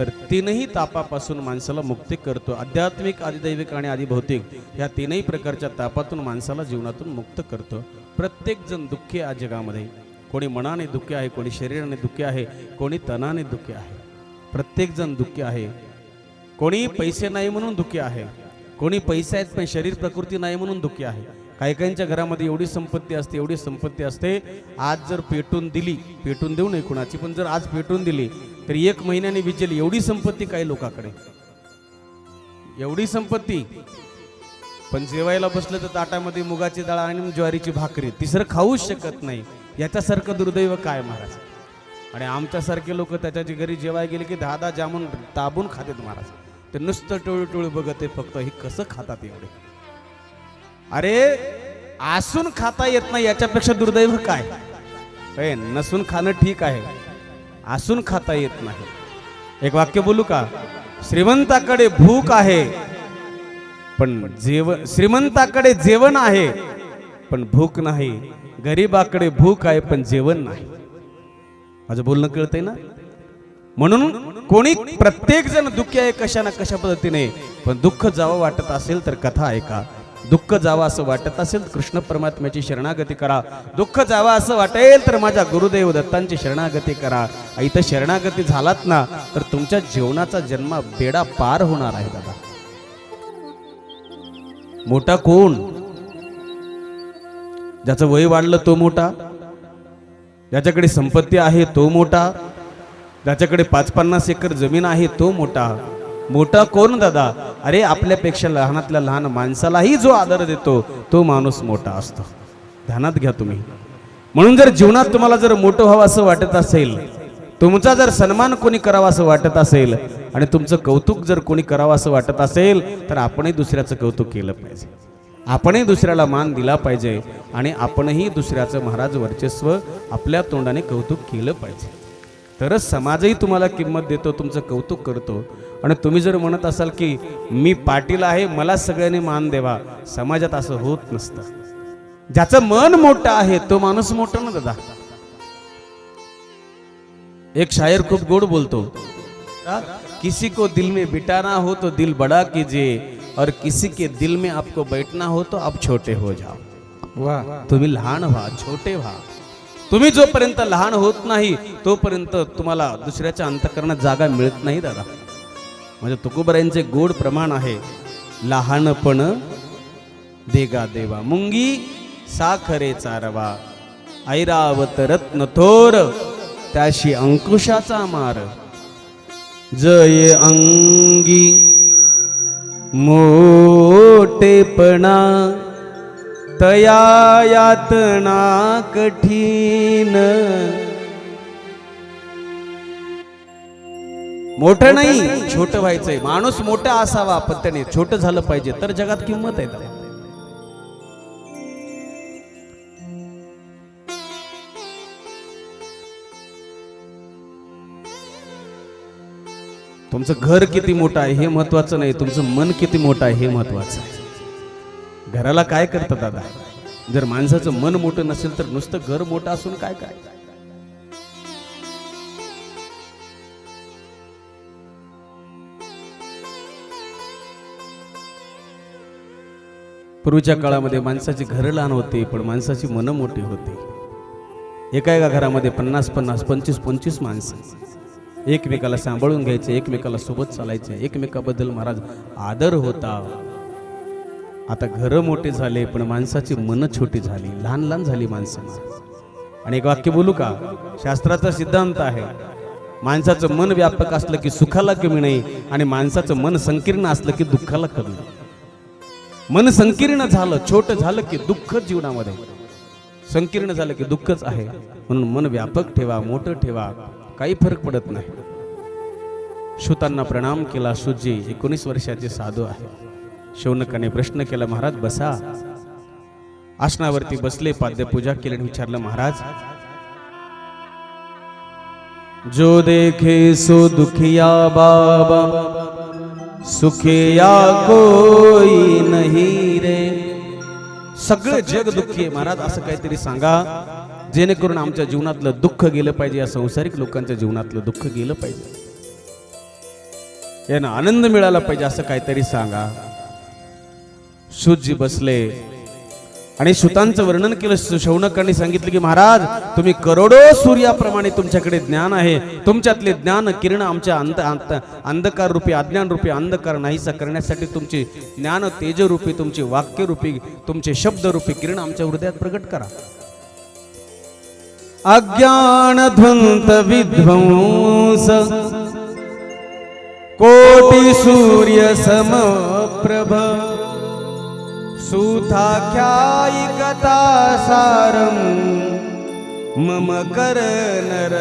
तर तीनही तापापासून माणसाला मुक्ती करतो. आध्यात्मिक आदिदैविक आणि आदिभौतिक या तीनही प्रकारच्या तापातून माणसाला जीवनातून मुक्त करतो. प्रत्येकजण दुःखी आहे जगामध्ये. कोणी मनाने दुःखी आहे कोणी शरीराने दुःखी आहे कोणी तनाने दुःखी आहे. प्रत्येकजण दुःखी आहे. कोणी पैसे नाही म्हणून दुःखी आहे. कोणी पैसे आहेत पण शरीर प्रकृती नाही म्हणून दुःखी आहे. काही काहींच्या घरामध्ये एवढी संपत्ती असते एवढी संपत्ती असते. आज जर पेटून दिली पेटून देऊ नये कुणाची पण जर आज पेटून दिली तर एक महिन्याने विजेल एवढी संपत्ती काही लोकांकडे. एवढी संपत्ती. पण जेवायला बसलं तर ताटामध्ये मुगाची डाळ आणि ज्वारीची भाकरी तिसरं खाऊच शकत नाही. याच्यासारखं दुर्दैव काय महाराज? आणि आमच्यासारखे लोक त्याच्या घरी जेवाय गेले की दहा दहा जामून दाबून खातात महाराज. ते नुसतं टोळू टोळू बघत फक्त हे कसं खातात एवढे? अरे आसून खाता येत नाही याच्यापेक्षा दुर्दैव काय? नसून खाणं ठीक आहे. आसून खाता येत नाही. एक वाक्य बोलू का? श्रीमंताकडे भूक आहे पण जेव श्रीमंताकडे जेवण आहे पण भूक नाही. गरीबाकडे भूक आहे पण जेवण नाही. माझं बोलणं कळतंय ना? म्हणून कोणी प्रत्येक जण दुःखी आहे कशा ना कशा पद्धतीने पण दुःख जावं वाटत असेल तर कथा ऐका. दुःख जावं असं वाटत असेल कृष्ण परमात्म्याची शरणागती करा. दुःख जावं असं वाटेल तर माझ्या गुरुदेव दत्तांची शरणागती करा. इथं शरणागती झालात ना तर तुमच्या जीवनाचा जन्म बेडा पार होणार आहे दादा मोठा कोण? ज्याचं वय वाढलं तो मोठा. ज्याच्याकडे संपत्ती आहे तो मोठा. ज्याच्याकडे पाच पन्नास एकर जमीन आहे तो मोठा. मोठा कोण दादा? अरे आपल्यापेक्षा लहानातल्या लहान माणसालाही जो आदर देतो तो माणूस मोठा असतो. ध्यानात घ्या तुम्ही. म्हणून जर जीवनात तुम्हाला जर मोठं व्हावं असं वाटत असेल तुमचा जर सन्मान कोणी करावा असं वाटत असेल आणि तुमचं कौतुक जर कोणी करावं असं वाटत असेल तर आपणही दुसऱ्याचं कौतुक केलं पाहिजे. आपणही दुसऱ्याला मान दिला पाहिजे आणि आपणही दुसऱ्याचं महाराज वर्चस्व आपल्या तोंडाने कौतुक केलं पाहिजे. तरच समाजही तुम्हाला किंमत देतो तुमचं कौतुक करतो. आणि तुम्ही जर म्हणत असाल की मी पाटील आहे मला सगळ्यांनी मान देवा समाजात असं होत नसतं. ज्याचं मन मोठं आहे तो माणूस मोठा ना दादा? एक शायर खूप गोड बोलतो. किसी को दिल में बिटाना हो तो दिल बड़ा कीजिए और किसी के दिल में आपको बैठना हो तो आप छोटे हो जाओ. वा तुम्ही लहान व्हा छोटे व्हा. तुम्ही जोपर्यंत लहान होत नाही तोपर्यंत तुम्हाला दुसऱ्याच्या अंतकरणात जागा मिळत नाही दादा. म्हणजे तुकोबरायांचे गोड प्रमाण आहे. लहानपण देगा देवा. मुंगी साखरे चारवा. ऐरावत रत्न थोर त्याशी अंकुशाचा मार. जय अंगी मोटेपणा तया यातना कठीण. मोठं नाही छोट व्हायचंय. माणूस मोठा असावा पण त्याने छोट झालं पाहिजे तर जगात किंमत आहे. त्याला. तुमचं घर किती मोठं आहे हे महत्वाचं नाही तुमचं मन किती मोठं आहे हे महत्वाचं. आहे घराला काय करतं दादा? जर माणसाचं मन मोठं नसेल तर नुसतं घर मोठं असून काय काय? पूर्वीच्या काळामध्ये माणसाची घरं लहान होती पण माणसाची मनं मोठी होती. एका एका घरामध्ये पन्नास पन्नास पंचवीस पंचवीस माणसं. एकमेकाला सांभाळून घ्यायचे एकमेकाला सोबत चालायचे एकमेकाबद्दल महाराज आदर होता. आता घरं मोठे झाले पण माणसाची मनं छोटी झाली लहान लहान झाली माणसं. आणि एक वाक्य बोलू का? शास्त्राचा सिद्धांत आहे माणसाचं मन व्यापक असलं की सुखाला कमी नाही आणि माणसाचं मन संकीर्ण असलं की दुःखाला कमी नाही. मन संकीर्ण झालं छोट झालं की दुःख जीवनामध्ये. संकीर्ण झालं की दुःखच आहे म्हणून मन व्यापक ठेवा मोठं ठेवा काही फरक पडत नाही. श्रुतांना प्रणाम केला सुजी एकोणीस वर्षाचे साधू आहे शौनकाने प्रश्न केला महाराज बसा. आसनावरती बसले पाद्यपूजा केली आणि विचारलं महाराज जो देखे सो दुखिया बाबा सुखिया कोई नहीं रे। सगळं जग दुःखी आहे महाराज असं काहीतरी सांगा जेणेकरून आमच्या जीवनातलं दुःख गेलं पाहिजे या संसारिक लोकांच्या जीवनातलं दुःख गेलं पाहिजे. यांना आनंद मिळाला पाहिजे असं काहीतरी सांगा. शुजी बसले. आणि सुतांचं वर्णन केलं शौनकांनी सांगितलं की महाराज तुम्ही करोडो सूर्याप्रमाणे तुमच्याकडे ज्ञान आहे. तुमच्यातले ज्ञान किरण आमच्या अंध अंत- अंधकार रूपी अज्ञान रूपी अंधकार नाहीसा करण्यासाठी तुमची ज्ञान तेजरूपी तुमची वाक्यरूपी तुमचे शब्दरूपी किरण आमच्या हृदयात प्रकट करा. अज्ञान ध्वंत विध्वंस कोटी सूर्य समप्रभ सुधाख्यायिकतासारं मम कर्नरसायनम्